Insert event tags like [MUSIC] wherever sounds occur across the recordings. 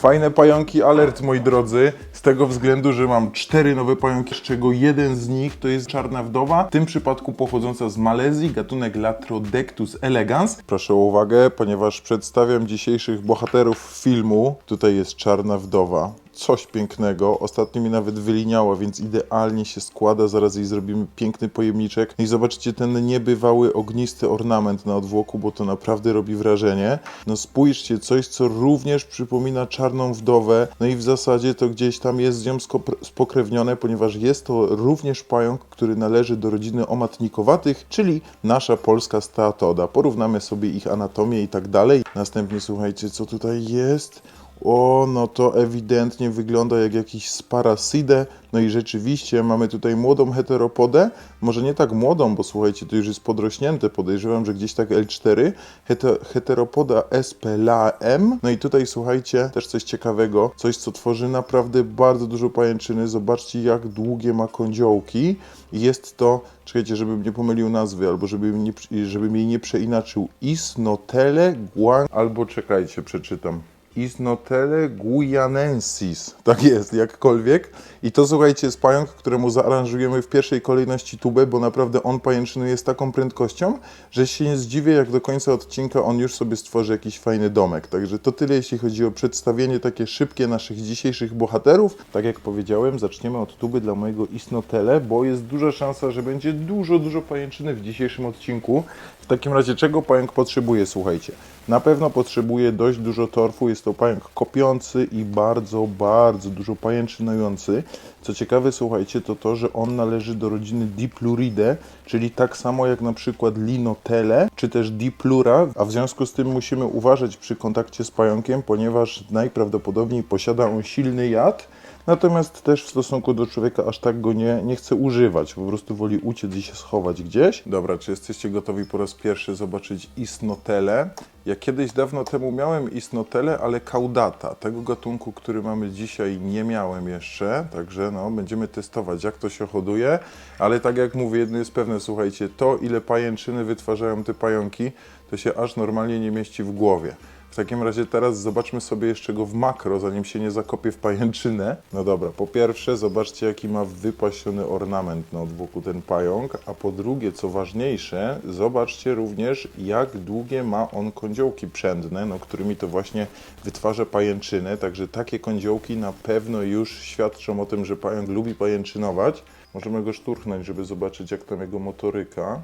Fajne pająki, alert moi drodzy, z tego względu, że mam cztery nowe pająki, z czego jeden z nich to jest czarna wdowa, w tym przypadku pochodząca z Malezji, gatunek Latrodectus elegans. Proszę o uwagę, ponieważ przedstawiam dzisiejszych bohaterów filmu. Tutaj jest czarna wdowa. Coś pięknego. Ostatnio mi nawet wyliniała, więc idealnie się składa. Zaraz jej zrobimy piękny pojemniczek. No I zobaczcie ten niebywały ognisty ornament na odwłoku, bo to naprawdę robi wrażenie. No spójrzcie, coś co również przypomina czarną wdowę. No i w zasadzie to gdzieś tam jest z nią spokrewnione, ponieważ jest to również pająk, który należy do rodziny omatnikowatych, czyli nasza polska steatoda. Porównamy sobie ich anatomię i tak dalej. Następnie słuchajcie, co tutaj jest. O, no to ewidentnie wygląda jak jakiś sparasidę. No i rzeczywiście mamy tutaj młodą heteropodę. Może nie tak młodą, bo słuchajcie, to już jest podrośnięte. Podejrzewam, że gdzieś tak L4. Hete, heteropoda SPLAM. No i tutaj słuchajcie, też coś ciekawego. Coś, co tworzy naprawdę bardzo dużo pajęczyny. Zobaczcie, jak długie ma kądziołki. Jest to, czekajcie, żebym nie pomylił nazwy, albo żebym, nie, żebym jej nie przeinaczył. Isnotele guan... Albo czekajcie, przeczytam. Isnotele guyanensis. Tak jest, jakkolwiek. I to słuchajcie, jest pająk, któremu zaaranżujemy w pierwszej kolejności tubę, bo naprawdę on pajęczynuje z taką prędkością, że się nie zdziwię, jak do końca odcinka on już sobie stworzy jakiś fajny domek. Także to tyle, jeśli chodzi o przedstawienie takie szybkie naszych dzisiejszych bohaterów. Tak jak powiedziałem, zaczniemy od tuby dla mojego Isnotele, bo jest duża szansa, że będzie dużo, dużo pajęczyny w dzisiejszym odcinku. W takim razie czego pająk potrzebuje, słuchajcie? Na pewno potrzebuje dość dużo torfu, jest to pająk kopiący i bardzo, bardzo dużo pajęczynujący. Co ciekawe, słuchajcie, to to, że on należy do rodziny Dipluridae, czyli tak samo jak na przykład Linotele, czy też Diplura, a w związku z tym musimy uważać przy kontakcie z pająkiem, ponieważ najprawdopodobniej posiada on silny jad, Natomiast też w stosunku do człowieka aż tak go nie, nie chce używać. Po prostu woli uciec i się schować gdzieś. Dobra, czy jesteście gotowi po raz pierwszy zobaczyć isnotele? Ja kiedyś dawno temu miałem isnotele, ale caudata. Tego gatunku, który mamy dzisiaj, nie miałem jeszcze. Także no, będziemy testować, jak to się hoduje. Ale tak jak mówię, jedno jest pewne, słuchajcie, to ile pajęczyny wytwarzają te pająki, to się aż normalnie nie mieści w głowie. W takim razie teraz zobaczmy sobie jeszcze go w makro, zanim się nie zakopie w pajęczynę. No dobra, po pierwsze zobaczcie jaki ma wypasiony ornament na odwłoku ten pająk, a po drugie, co ważniejsze, zobaczcie również jak długie ma on kądziołki przędne, no, którymi to właśnie wytwarza pajęczynę, także takie kądziołki na pewno już świadczą o tym, że pająk lubi pajęczynować. Możemy go szturchnąć, żeby zobaczyć jak tam jego motoryka.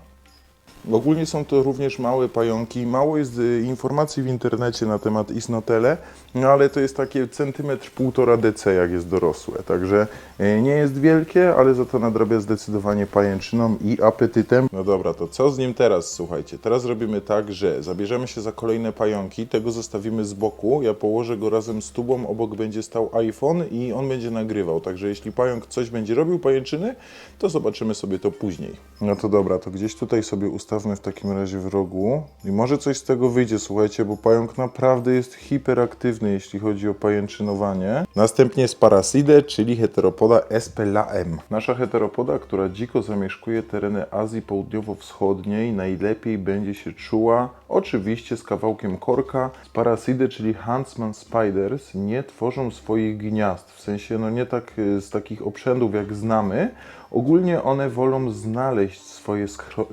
Ogólnie są to również małe pająki. Mało jest y, informacji w internecie na temat isnotele, no ale to jest takie centymetr półtora dc jak jest dorosłe. Także y, nie jest wielkie, ale za to nadrabia zdecydowanie pajęczyną i apetytem. No dobra, to co z nim teraz? Słuchajcie, teraz robimy tak, że zabierzemy się za kolejne pająki, tego zostawimy z boku, ja położę go razem z tubą, obok będzie stał iPhone i on będzie nagrywał. Także jeśli pająk coś będzie robił, pajęczyny, to zobaczymy sobie to później. No to dobra, to gdzieś tutaj sobie w takim razie w rogu i może coś z tego wyjdzie, słuchajcie, bo pająk naprawdę jest hiperaktywny, jeśli chodzi o pajęczynowanie. Następnie jest Paraside, czyli heteropoda Espelaem. Nasza heteropoda, która dziko zamieszkuje tereny Azji Południowo-Wschodniej, najlepiej będzie się czuła oczywiście z kawałkiem korka. Z Paraside, czyli Huntsman Spiders, nie tworzą swoich gniazd, w sensie no nie tak y, z takich obrzędów jak znamy, Ogólnie one wolą znaleźć swoje schro-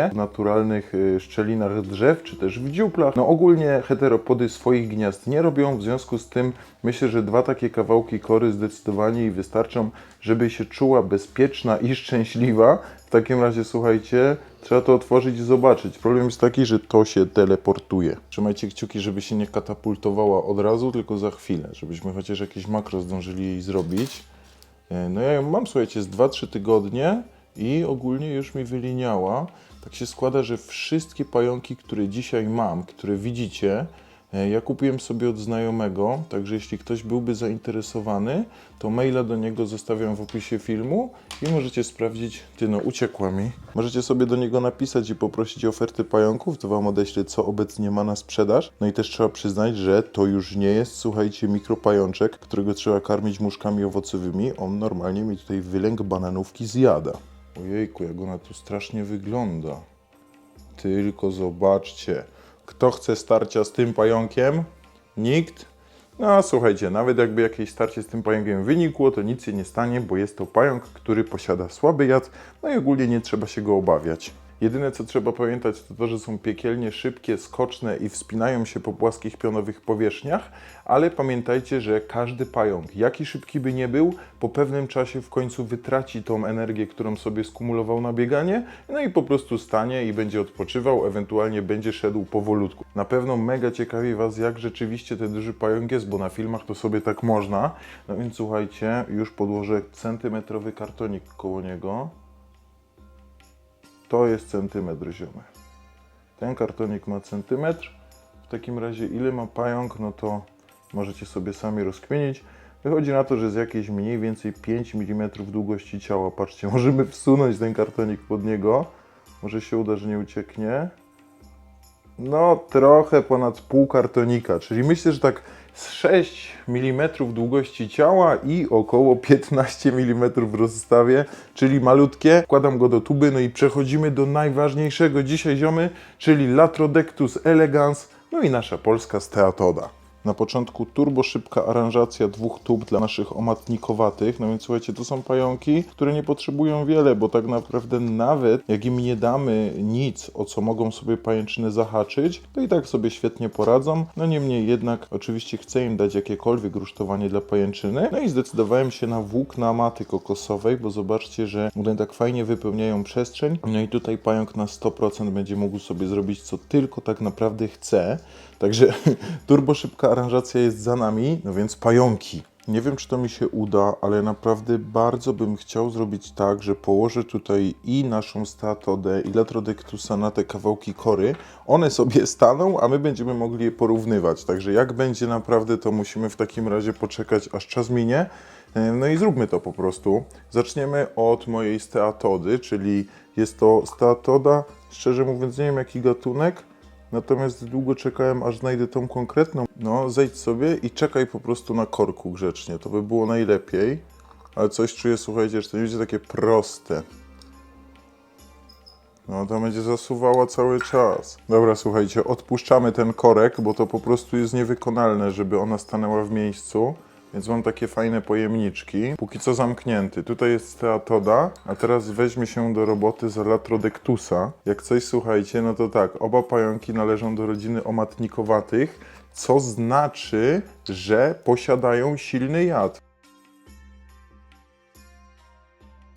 schronienie w naturalnych y, szczelinach drzew, czy też w dziuplach. No ogólnie heteropody swoich gniazd nie robią, w związku z tym myślę, że dwa takie kawałki kory zdecydowanie jej wystarczą, żeby się czuła bezpieczna i szczęśliwa. W takim razie słuchajcie, trzeba to otworzyć i zobaczyć. Problem jest taki, że to się teleportuje. Trzymajcie kciuki, żeby się nie katapultowała od razu, tylko za chwilę, żebyśmy chociaż jakieś makro zdążyli jej zrobić. E, No ja ją mam, słuchajcie, z 2-3 tygodnie i ogólnie już mi wyliniała. Tak się składa, że wszystkie pająki, które dzisiaj mam, które widzicie, e, ja kupiłem sobie od znajomego, także jeśli ktoś byłby zainteresowany, to maila do niego zostawiam w opisie filmu i możecie sprawdzić, ty no uciekła mi. Możecie sobie do niego napisać i poprosić o oferty pająków, to wam odeślę co obecnie ma na sprzedaż. No i też trzeba przyznać, że to już nie jest, słuchajcie, mikropajączek, którego trzeba karmić muszkami owocowymi. On normalnie mi tutaj wylęk bananówki zjada. Ojejku, jak ona tu strasznie wygląda. Tylko zobaczcie. Kto chce starcia z tym pająkiem? Nikt? No słuchajcie, nawet jakby jakieś starcie z tym pająkiem wynikło, to nic się nie stanie, bo jest to pająk, który posiada słaby jad, no i ogólnie nie trzeba się go obawiać. Jedyne co trzeba pamiętać to to, że są piekielnie szybkie, skoczne i wspinają się po płaskich pionowych powierzchniach, ale pamiętajcie, że każdy pająk, jaki szybki by nie był, po pewnym czasie w końcu wytraci tą energię, którą sobie skumulował na bieganie, no i po prostu stanie i będzie odpoczywał, ewentualnie będzie szedł powolutku. Na pewno mega ciekawi Was, jak rzeczywiście ten duży pająk jest, bo na filmach to sobie tak można. No więc słuchajcie, już podłożę centymetrowy kartonik koło niego. To jest centymetr ziomy. Ten kartonik ma centymetr. W takim razie ile ma pająk, no to możecie sobie sami rozkminić. Wychodzi na to, że z jakiejś mniej więcej 5 mm długości ciała. Patrzcie, [LAUGHS] możemy wsunąć ten kartonik pod niego. Może się uda, że nie ucieknie. No, trochę ponad pół kartonika, czyli myślę, że tak z 6 mm długości ciała i około 15 mm w rozstawie, czyli malutkie. Wkładam go do tuby, no i przechodzimy do najważniejszego dzisiaj ziomy, czyli Latrodectus elegans, no i nasza polska steatoda. Na początku turbo szybka aranżacja dwóch tub dla naszych omatnikowatych. No więc słuchajcie, to są pająki, które nie potrzebują wiele, bo tak naprawdę nawet jak im nie damy nic, o co mogą sobie pajęczyny zahaczyć, to i tak sobie świetnie poradzą. No niemniej jednak oczywiście chcę im dać jakiekolwiek rusztowanie dla pajęczyny. No i zdecydowałem się na włókna maty kokosowej, bo zobaczcie, że one tak fajnie wypełniają przestrzeń. No i tutaj pająk na 100% będzie mógł sobie zrobić co tylko tak naprawdę chce. Także [LAUGHS] turbo szybka aranżacja jest za nami, no więc pająki. Nie wiem, czy to mi się uda, ale naprawdę bardzo bym chciał zrobić tak, że położę tutaj i naszą statodę, i latrodectusa na te kawałki kory. One sobie staną, a my będziemy mogli je porównywać. Także jak będzie naprawdę, to musimy w takim razie poczekać, aż czas minie. E, No i zróbmy to po prostu. Zaczniemy od mojej steatody, czyli jest to steatoda, szczerze mówiąc nie wiem jaki gatunek, Natomiast długo czekałem, aż znajdę tą konkretną. No, zejdź sobie i czekaj po prostu na korku grzecznie. To by było najlepiej. Ale coś czuję, słuchajcie, że to nie będzie takie proste. No, to będzie zasuwała cały czas. Dobra, słuchajcie, odpuszczamy ten korek, bo to po prostu jest niewykonalne, żeby ona stanęła w miejscu. Więc mam takie fajne pojemniczki. Póki co zamknięty. Tutaj jest steatoda, a teraz weźmie się do roboty za latrodectusa. Jak coś słuchajcie, no to tak, oba pająki należą do rodziny omatnikowatych, co znaczy, że posiadają silny jad.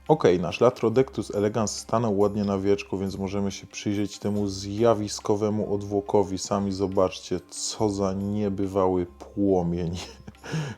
Ok, nasz Latrodectus elegans stanął ładnie na wieczku, więc możemy się przyjrzeć temu zjawiskowemu odwłokowi. Sami zobaczcie, co za niebywały płomień.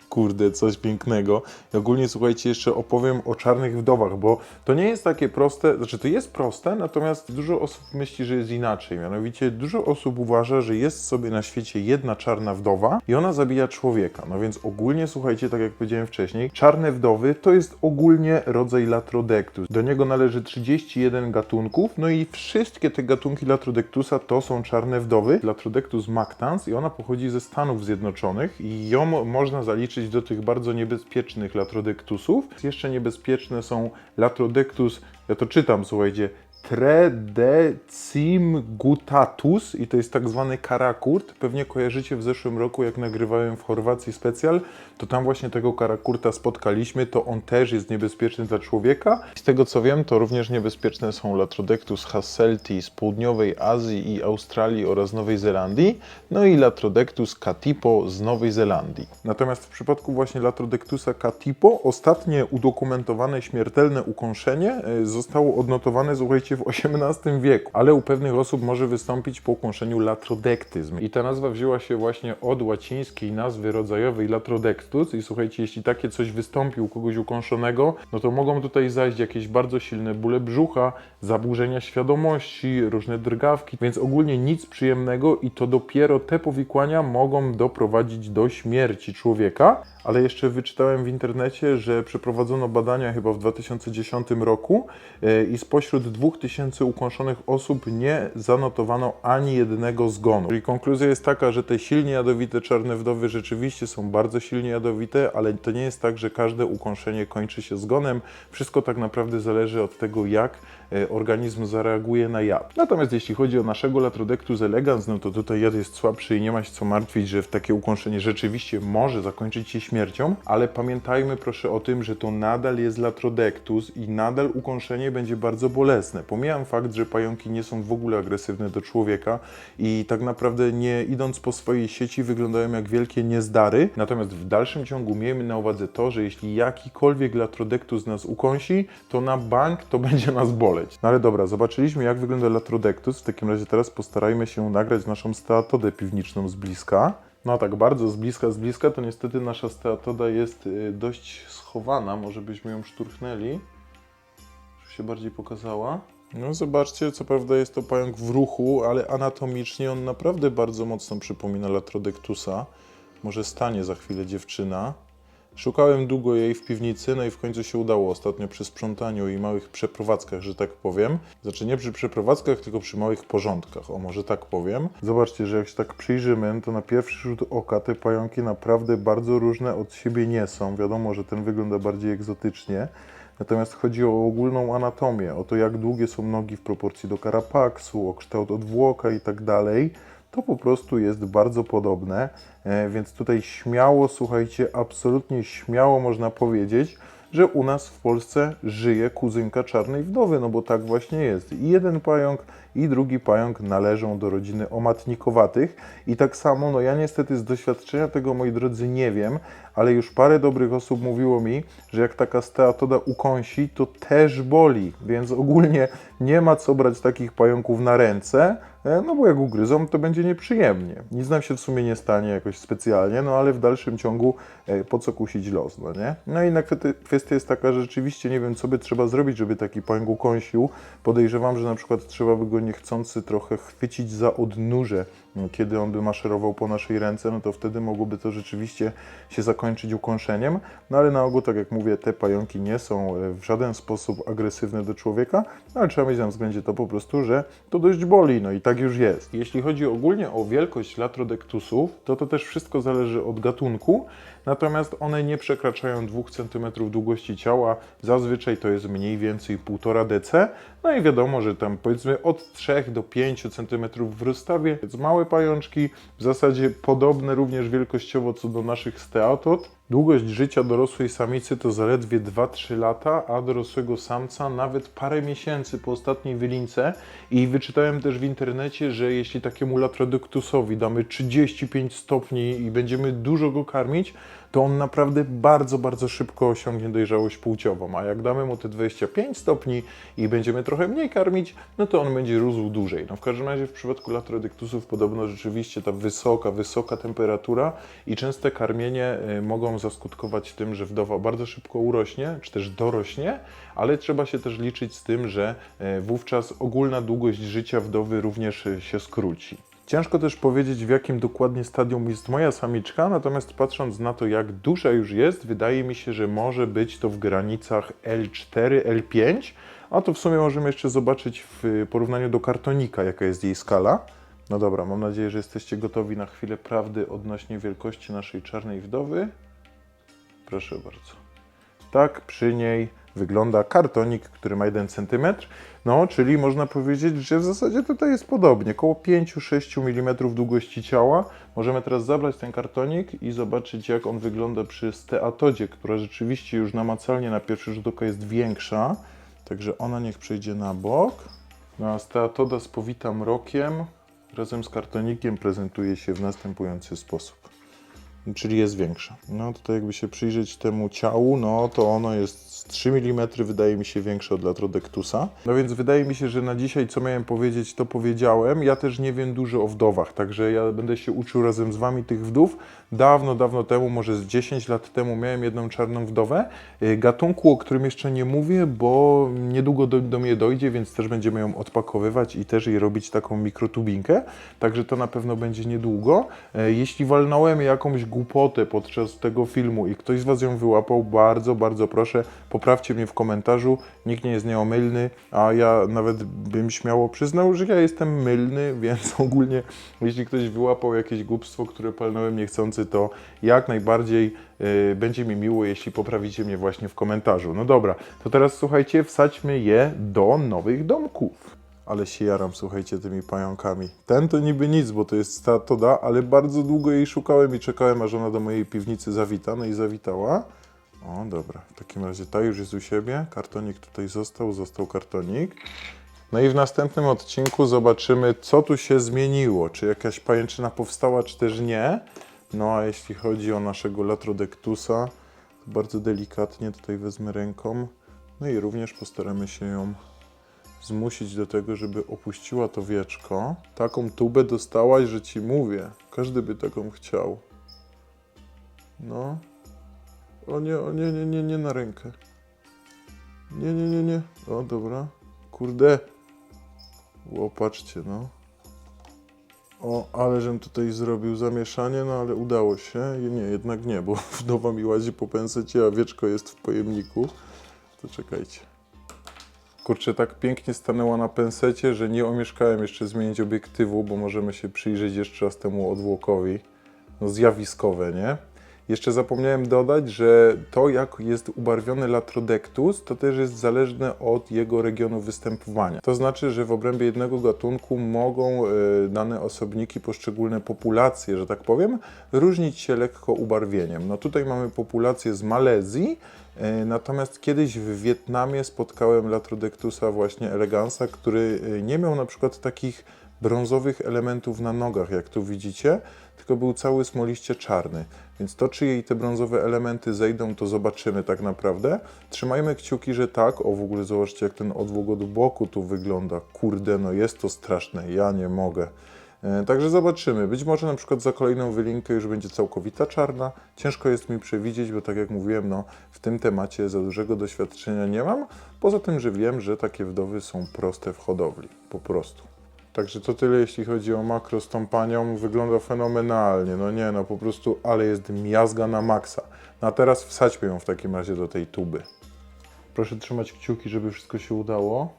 Kurde, coś pięknego. I ogólnie słuchajcie, jeszcze opowiem o czarnych wdowach, bo to nie jest takie proste, znaczy to jest proste, natomiast dużo osób myśli, że jest inaczej. Mianowicie dużo osób uważa, że jest sobie na świecie jedna czarna wdowa i ona zabija człowieka. No więc ogólnie słuchajcie, tak jak powiedziałem wcześniej, czarne wdowy to jest ogólnie rodzaj Latrodectus. Do niego należy 31 gatunków, no i wszystkie te gatunki Latrodectusa to są czarne wdowy. Latrodectus mactans i ona pochodzi ze Stanów Zjednoczonych i ją można zaliczyć do tych bardzo niebezpiecznych Latrodectusów. Jeszcze niebezpieczne są Latrodectus, ja to czytam, słuchajcie, Tredecimgutatus i to jest tak zwany karakurt. Pewnie kojarzycie w zeszłym roku, jak nagrywałem w Chorwacji specjal, to tam właśnie tego karakurta spotkaliśmy, to on też jest niebezpieczny dla człowieka. Z tego co wiem, to również niebezpieczne są Latrodectus hasselti z południowej Azji i Australii oraz Nowej Zelandii, no i Latrodectus catipo z Nowej Zelandii. Natomiast w przypadku właśnie Latrodectusa catipo ostatnie udokumentowane śmiertelne ukąszenie e, zostało odnotowane, słuchajcie, w XVIII wieku, ale u pewnych osób może wystąpić po ukąszeniu latrodektyzm. I ta nazwa wzięła się właśnie od łacińskiej nazwy rodzajowej latrodectus i słuchajcie, jeśli takie coś wystąpi u kogoś ukąszonego, no to mogą tutaj zajść jakieś bardzo silne bóle brzucha, zaburzenia świadomości, różne drgawki, więc ogólnie nic przyjemnego i to dopiero te powikłania mogą doprowadzić do śmierci człowieka. Ale jeszcze wyczytałem w internecie, że przeprowadzono badania chyba w 2010 roku e, i spośród 2000 tysięcy ukąszonych osób nie zanotowano ani jednego zgonu. Czyli konkluzja jest taka, że te silnie jadowite czarne wdowy rzeczywiście są bardzo silnie jadowite, ale to nie jest tak, że każde ukąszenie kończy się zgonem. Wszystko tak naprawdę zależy od tego, jak e, organizm zareaguje na jad. Natomiast jeśli chodzi o naszego Latrodectus elegans, no to tutaj jad jest słabszy i nie ma się co martwić, że w takie ukąszenie rzeczywiście może zakończyć się śmiercią, ale pamiętajmy proszę o tym, że to nadal jest Latrodectus i nadal ukąszenie będzie bardzo bolesne. Pomijam fakt, że pająki nie są w ogóle agresywne do człowieka i tak naprawdę nie idąc po swojej sieci wyglądają jak wielkie niezdary. Natomiast w dalszym ciągu miejmy na uwadze to, że jeśli jakikolwiek Latrodectus nas ukąsi, to na bank to [LAUGHS] będzie nas boleć. No ale dobra, zobaczyliśmy jak wygląda Latrodectus. W takim razie teraz postarajmy się nagrać naszą steatodę piwniczną z bliska. No tak, bardzo z bliska, z bliska, to niestety nasza steatoda jest y, dość schowana. Może byśmy ją szturchnęli, żeby się bardziej pokazała. No zobaczcie, co prawda jest to pająk w ruchu, ale anatomicznie on naprawdę bardzo mocno przypomina Latrodectusa. Może stanie za chwilę dziewczyna. Szukałem długo jej w piwnicy, no i w końcu się udało ostatnio przy sprzątaniu i małych przeprowadzkach, że tak powiem. Znaczy nie przy przeprowadzkach, tylko przy małych porządkach, o może tak powiem. Zobaczcie, że jak się tak przyjrzymy, to na pierwszy rzut oka te pająki naprawdę bardzo różne od siebie nie są. Wiadomo, że ten wygląda bardziej egzotycznie. Natomiast chodzi o ogólną anatomię, o to jak długie są nogi w proporcji do karapaksu, o kształt odwłoka i tak dalej. To po prostu jest bardzo podobne, e, więc tutaj śmiało, słuchajcie, absolutnie śmiało można powiedzieć, że u nas w Polsce żyje kuzynka czarnej wdowy, no bo tak właśnie jest. I jeden pająk, i drugi pająk należą do rodziny omatnikowatych. I tak samo, no ja niestety z doświadczenia tego, moi drodzy, nie wiem, ale już parę dobrych osób mówiło mi, że jak taka steatoda ukąsi, to też boli, więc ogólnie nie ma co brać takich pająków na ręce, e, no bo jak ugryzą, to będzie nieprzyjemnie. Nic nam się w sumie nie stanie jakoś specjalnie, no ale w dalszym ciągu e, po co kusić los, no nie? No i na kwestia, jest taka, że rzeczywiście nie wiem, co by trzeba zrobić, żeby taki pająk ukąsił. Podejrzewam, że na przykład trzeba by go niechcący trochę chwycić za odnóże, no, kiedy on by maszerował po naszej ręce, no to wtedy mogłoby to rzeczywiście się zakończyć ukąszeniem. No ale na ogół, tak jak mówię, te pająki nie są e, w żaden sposób agresywne do człowieka, no, ale trzeba mieć na względzie to po prostu, że to dość boli, no i tak już jest. Jeśli chodzi ogólnie o wielkość latrodektusów, to to też wszystko zależy od gatunku, natomiast one nie przekraczają 2 cm długości ciała, zazwyczaj to jest mniej więcej 1,5 dc, no i wiadomo, że tam powiedzmy od 3 do 5 cm w rozstawie, więc małe pajączki, w zasadzie podobne również wielkościowo co do naszych steatod. Długość życia dorosłej samicy to zaledwie 2-3 lata, a dorosłego samca nawet parę miesięcy po ostatniej wylince. I wyczytałem też w internecie, że jeśli takiemu latrodectusowi damy 35 stopni i będziemy dużo go karmić, to on naprawdę bardzo, bardzo szybko osiągnie dojrzałość płciową. A jak damy mu te 25 stopni i będziemy trochę mniej karmić, no to on będzie rósł dłużej. No w każdym razie w przypadku latrodectusów podobno rzeczywiście ta wysoka, wysoka temperatura i częste karmienie y, mogą zaskutkować tym, że wdowa bardzo szybko urośnie, czy też dorośnie, ale trzeba się też liczyć z tym, że y, wówczas ogólna długość życia wdowy również y, się skróci. Ciężko też powiedzieć, w jakim dokładnie stadium jest moja samiczka, natomiast patrząc na to, jak duża już jest, wydaje mi się, że może być to w granicach L4, L5, a to w sumie możemy jeszcze zobaczyć w porównaniu do kartonika, jaka jest jej skala. No dobra, mam nadzieję, że jesteście gotowi na chwilę prawdy odnośnie wielkości naszej czarnej wdowy. Proszę bardzo. Tak przy niej wygląda kartonik, który ma 1 cm. No, czyli można powiedzieć, że w zasadzie tutaj jest podobnie, około 5-6 mm długości ciała. Możemy teraz zabrać ten kartonik i zobaczyć, jak on wygląda przy steatodzie, która rzeczywiście już namacalnie na pierwszy rzut oka jest większa. Także ona niech przejdzie na bok. No, a steatoda z powitym rokiem razem z kartonikiem prezentuje się w następujący sposób czyli jest większa. No tutaj jakby się przyjrzeć temu ciału, no to ono jest z 3 mm wydaje mi się większe od Latrodectusa. No więc wydaje mi się, że na dzisiaj co miałem powiedzieć, to powiedziałem. Ja też nie wiem dużo o wdowach, także ja będę się uczył razem z Wami tych wdów. Dawno, dawno temu, może z 10 lat temu miałem jedną czarną wdowę, y, gatunku, o którym jeszcze nie mówię, bo niedługo do, do mnie dojdzie, więc też będziemy ją odpakowywać i też jej robić taką mikrotubinkę, także to na pewno będzie niedługo. Y, Jeśli walnąłem jakąś głupotę podczas tego filmu i ktoś z Was ją wyłapał, bardzo, bardzo proszę, poprawcie mnie w komentarzu. Nikt nie jest nieomylny, a ja nawet bym śmiało przyznał, że ja jestem mylny, [LAUGHS] więc ogólnie, jeśli ktoś wyłapał jakieś głupstwo, które palnąłem niechcący, to jak najbardziej y, będzie mi miło, jeśli poprawicie mnie właśnie w komentarzu. No dobra, to teraz słuchajcie, wsadźmy je do nowych domków. Ale się jaram, słuchajcie, tymi pająkami. Ten to niby nic, bo to jest statoda, ale bardzo długo jej szukałem i czekałem, aż ona do mojej piwnicy zawita. No i zawitała. O, dobra. W takim razie ta już jest u siebie. Kartonik tutaj został, został kartonik. No i w następnym odcinku zobaczymy, co tu się zmieniło. Czy jakaś pajęczyna powstała, czy też nie. No a jeśli chodzi o naszego Latrodectusa, to bardzo delikatnie tutaj wezmę ręką. No i również postaramy się ją zmusić do tego, żeby opuściła to wieczko. Taką tubę dostałaś, że ci mówię. Każdy by taką chciał. No. O nie, o nie, nie, nie, nie na rękę. Nie, nie, nie, nie. O, dobra. Kurde. O, patrzcie, no. O, ale żem tutaj zrobił zamieszanie, no ale udało się. Nie, jednak nie, bo [LAUGHS] wdowa mi łazi po a wieczko jest w pojemniku. To czekajcie. Kurczę, tak pięknie stanęła na pensecie, że nie omieszkałem jeszcze zmienić obiektywu, bo możemy się przyjrzeć jeszcze raz temu odwłokowi. No zjawiskowe, nie? Jeszcze zapomniałem dodać, że to jak jest ubarwiony Latrodectus, to też jest zależne od jego regionu występowania. To znaczy, że w obrębie jednego gatunku mogą e, dane osobniki, poszczególne populacje, że tak powiem, różnić się lekko ubarwieniem. No tutaj mamy populację z Malezji, e, natomiast kiedyś w Wietnamie spotkałem Latrodectusa właśnie elegansa, który e, nie miał na przykład takich brązowych elementów na nogach, jak tu widzicie, tylko był cały smoliście czarny. Więc to, czy jej te brązowe elementy zejdą, to zobaczymy tak naprawdę. Trzymajmy kciuki, że tak. O, w ogóle zobaczcie, jak ten odwłok od boku tu wygląda. Kurde, no jest to straszne, ja nie mogę. E, Także zobaczymy. Być może na przykład za kolejną wylinkę już będzie całkowita czarna. Ciężko jest mi przewidzieć, bo tak jak mówiłem, no, w tym temacie za dużego doświadczenia nie mam. Poza tym, że wiem, że takie wdowy są proste w hodowli. Po prostu. Także to tyle, jeśli chodzi o makro z tą panią. Wygląda fenomenalnie. No nie, no po prostu, ale jest miazga na maksa. No a teraz wsadźmy ją w takim razie do tej tuby. Proszę trzymać kciuki, żeby wszystko się udało.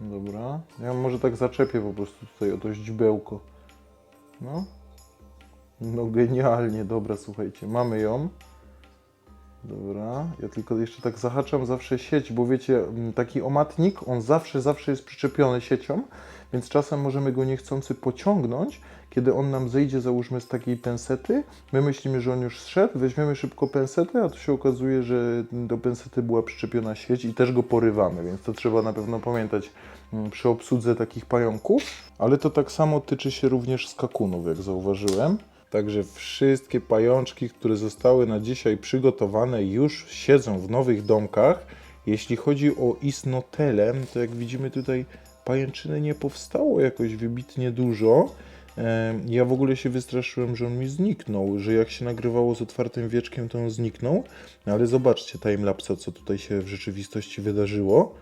Dobra. Ja może tak zaczepię po prostu tutaj o to źdźbełko. No. No genialnie, dobra, słuchajcie, mamy ją. Dobra, ja tylko jeszcze tak zahaczam zawsze sieć, bo wiecie, m, taki omatnik, on zawsze, zawsze jest przyczepiony siecią, więc czasem możemy go niechcący pociągnąć, kiedy on nam zejdzie, załóżmy, z takiej pensety, my myślimy, że on już zszedł, weźmiemy szybko pensetę, a tu się okazuje, że do pensety była przyczepiona sieć i też go porywamy, więc to trzeba na pewno pamiętać m, przy obsłudze takich pająków, ale to tak samo tyczy się również skakunów, jak zauważyłem. Także wszystkie pajączki, które zostały na dzisiaj przygotowane, już siedzą w nowych domkach. Jeśli chodzi o isnotele, to jak widzimy tutaj pajęczyny nie powstało jakoś wybitnie dużo. Ja w ogóle się wystraszyłem, że on mi zniknął, że jak się nagrywało z otwartym wieczkiem, to on zniknął. No ale zobaczcie timelapsa, co tutaj się w rzeczywistości wydarzyło.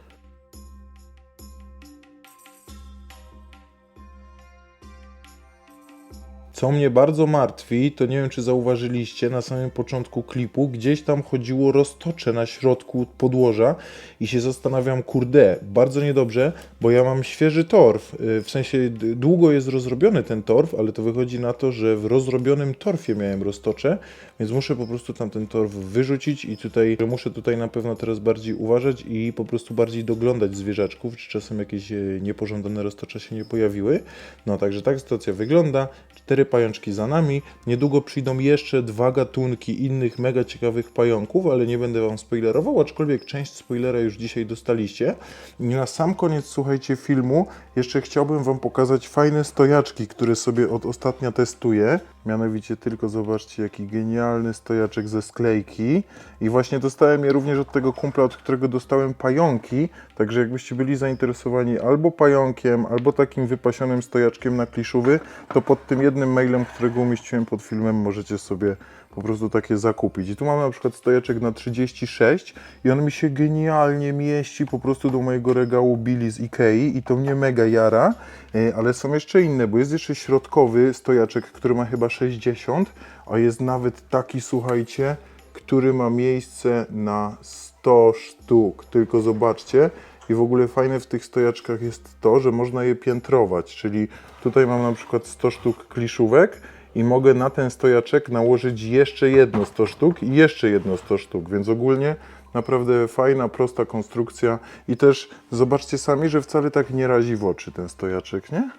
Co mnie bardzo martwi, to nie wiem, czy zauważyliście na samym początku klipu, gdzieś tam chodziło roztocze na środku podłoża i się zastanawiam, kurde, bardzo niedobrze, bo ja mam świeży torf, y, w sensie długo jest rozrobiony ten torf, ale to wychodzi na to, że w rozrobionym torfie miałem roztocze, więc muszę po prostu tam ten torf wyrzucić i tutaj, muszę tutaj na pewno teraz bardziej uważać i po prostu bardziej doglądać zwierzaczków, czy czasem jakieś e, niepożądane roztocze się nie pojawiły. No także tak sytuacja wygląda. Cztery pajączki za nami. Niedługo przyjdą jeszcze dwa gatunki innych mega ciekawych pająków, ale nie będę wam spoilerował, aczkolwiek część spoilera już dzisiaj dostaliście. I na sam koniec, słuchajcie, filmu jeszcze chciałbym wam pokazać fajne stojaczki, które sobie od ostatnia testuję. Mianowicie tylko zobaczcie, jaki genialny stojaczek ze sklejki. I właśnie dostałem je również od tego kumpla, od którego dostałem pająki. Także jakbyście byli zainteresowani albo pająkiem, albo takim wypasionym stojaczkiem na kliszowy, to pod tym jednym mailem, którego umieściłem pod filmem, możecie sobie po prostu takie zakupić. I tu mamy na przykład stojeczek na 36 i on mi się genialnie mieści po prostu do mojego regału Billy z Ikei i to mnie mega jara, E, ale są jeszcze inne, bo jest jeszcze środkowy stojaczek, który ma chyba 60, a jest nawet taki, słuchajcie, który ma miejsce na 100 sztuk. Tylko zobaczcie. I w ogóle fajne w tych stojaczkach jest to, że można je piętrować, czyli tutaj mam na przykład 100 sztuk kliszówek i mogę na ten stojaczek nałożyć jeszcze jedno 100 sztuk i jeszcze jedno 100 sztuk, więc ogólnie naprawdę fajna, prosta konstrukcja i też zobaczcie sami, że wcale tak nie razi w oczy ten stojaczek, nie?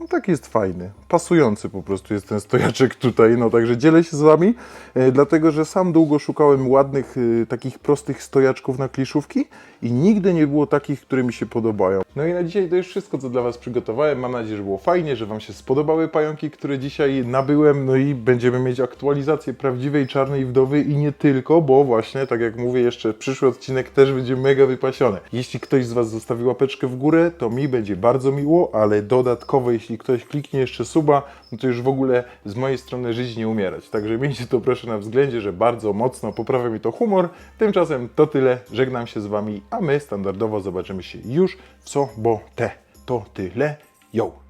No tak jest fajny, pasujący po prostu jest ten stojaczek tutaj, no także dzielę się z Wami, e, dlatego że sam długo szukałem ładnych, e, takich prostych stojaczków na kliszówki i nigdy nie było takich, które mi się podobają. No i na dzisiaj to już wszystko, co dla Was przygotowałem. Mam nadzieję, że było fajnie, że Wam się spodobały pająki, które dzisiaj nabyłem, no i będziemy mieć aktualizację prawdziwej czarnej wdowy i nie tylko, bo właśnie, tak jak mówię, jeszcze przyszły odcinek też będzie mega wypasiony. Jeśli ktoś z Was zostawi łapeczkę w górę, to mi będzie bardzo miło, ale dodatkowo, jeśli ktoś kliknie jeszcze suba, no to już w ogóle z mojej strony żyć nie umierać. Także miejcie to proszę na względzie, że bardzo mocno poprawia mi to humor. Tymczasem to tyle, żegnam się z Wami, a my standardowo zobaczymy się już w sobotę. To tyle, yo!